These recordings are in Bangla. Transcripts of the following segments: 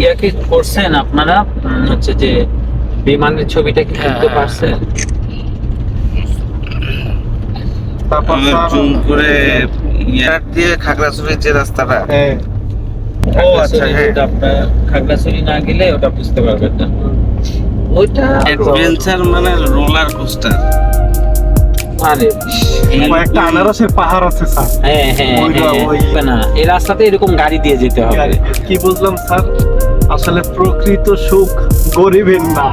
ইয়াকে করছেন আপনারা? হচ্ছে যে বিমানের ছবিটা কি তুলতে হ্যাঁ, পারছেন? তারপর জুম করে ইয়ার দিয়ে খাগড়াছড়ির যে রাস্তাটা। হ্যাঁ। ও আচ্ছা হ্যাঁ। আপনার খাগড়াছড়ি না গেলে ওটা বুঝতে পারবেন না। ওইটা অ্যাডভেঞ্চার মানে রোলার কোস্টার আরে আনারসের পাহাড় আছে স্যার। হ্যাঁ না। এই রাস্তাতে এরকম গাড়ি দিয়ে যেতে হবে। কি বুঝলাম স্যার? আসলে প্রকৃত সুখ গরিবের না।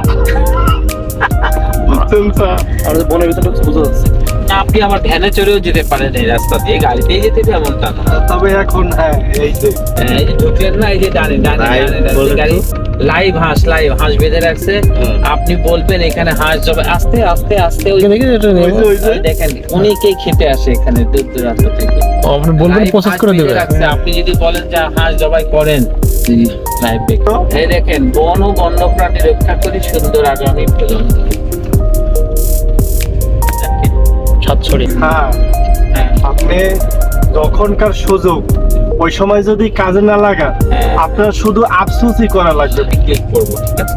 বুঝছেন স্যার আমাদের বনের ভিতরে যাচ্ছে আপনি আবার ভ্যানে চড়েও যেতে পারেন এই রাস্তা দিয়ে গাড়িতেই যেতে হবে এমনটা না। তবে এখন হ্যাঁ এই যে। হ্যাঁ, এই যে ঢুকলেন না এই যে ডানে ডানে গাড়ি। লাইভ হাঁস লাইভ হাঁস বেঁধে রাখছে। আপনি বলবেন এখানে হাঁস জবে আস্তে আস্তে আস্তে দেখেন অনেকেই খেতে আসে এখানে দূর দূরান্ত থেকে। আপনি বলবেন প্রসেস করে দেবে। আপনি যদি বলেন যে হাঁস জবাই করেন লাইভ এই দেখেন বন ও বন্যপ্রাণী রক্ষা করি সুন্দর আগামী প্রজন্ম। হ্যাঁ হ্যাঁ আপনি যখনকার সুযোগ ওই সময় যদি কাজে না লাগা হ্যাঁ। আপনার শুধু আফসোসই করা লাগবে। ক্লিক করব ঠিক আছে?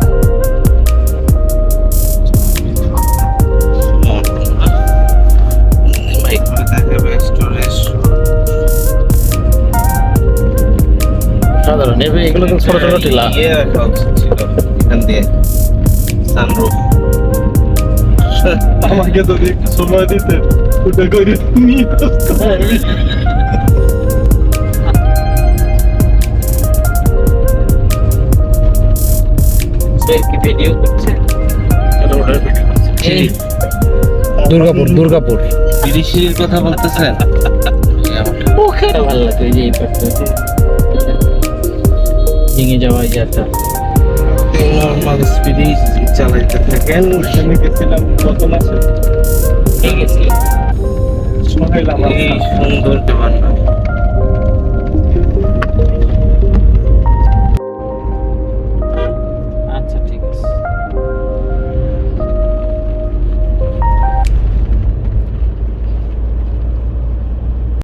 সাধারণ। এবার এগুলো তো ছোট ছোট টিলা। ইয়ে আমাকে যদি একটু সময় দিতে ওটা করে নিয়ে ভিডিও করছে? দুর্গাপুর দুর্গাপুর। বিদেশির কথা বলতেছেন? ওখানে ভালো লাগে এই যাওয়া যাতা নর্মাল স্পিডেই চালাইতে থাকেন আমি গেছিলাম গত মাসে এই সুন্দর জবান